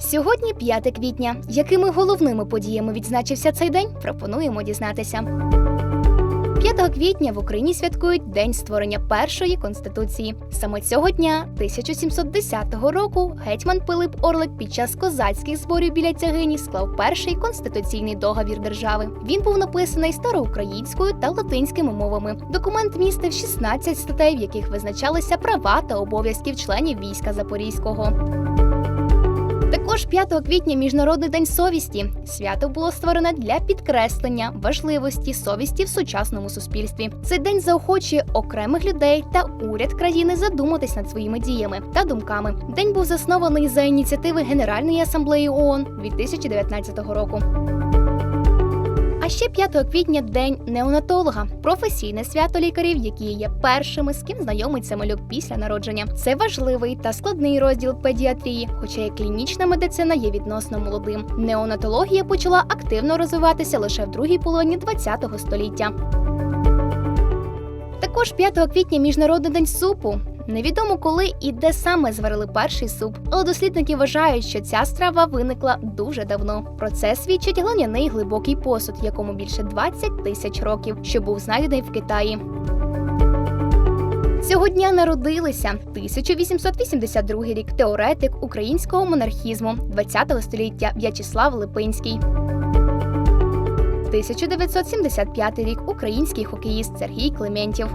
Сьогодні 5 квітня. Якими головними подіями відзначився цей день? Пропонуємо дізнатися. 5 квітня в Україні святкують День створення першої конституції. Саме цього дня, 1710 року, гетьман Пилип Орлик під час козацьких зборів біля тягині склав перший конституційний договір держави. Він був написаний староукраїнською та латинськими мовами. Документ містив 16 статей, в яких визначалися права та обов'язків членів війська Запорізького. Також 5 квітня Міжнародний день совісті. Свято було створене для підкреслення важливості совісті в сучасному суспільстві. Цей день заохочує окремих людей та уряд країни задуматись над своїми діями та думками. День був заснований за ініціативи Генеральної асамблеї ООН 2019 року. Ще 5 квітня день неонатолога, професійне свято лікарів, які є першими, з ким знайомиться малюк після народження. Це важливий та складний розділ педіатрії, хоча і клінічна медицина є відносно молодим. Неонатологія почала активно розвиватися лише в другій половині ХХ століття. Також 5 квітня міжнародний день супу. Невідомо коли і де саме зварили перший суп, але дослідники вважають, що ця страва виникла дуже давно. Про це свідчить глиняний глибокий посуд, якому більше 20 тисяч років, що був знайдений в Китаї. Цього дня народилися 1882 рік теоретик українського монархізму 20 століття В'ячеслав Липинський. 1975 рік український хокеїст Сергій Клементів.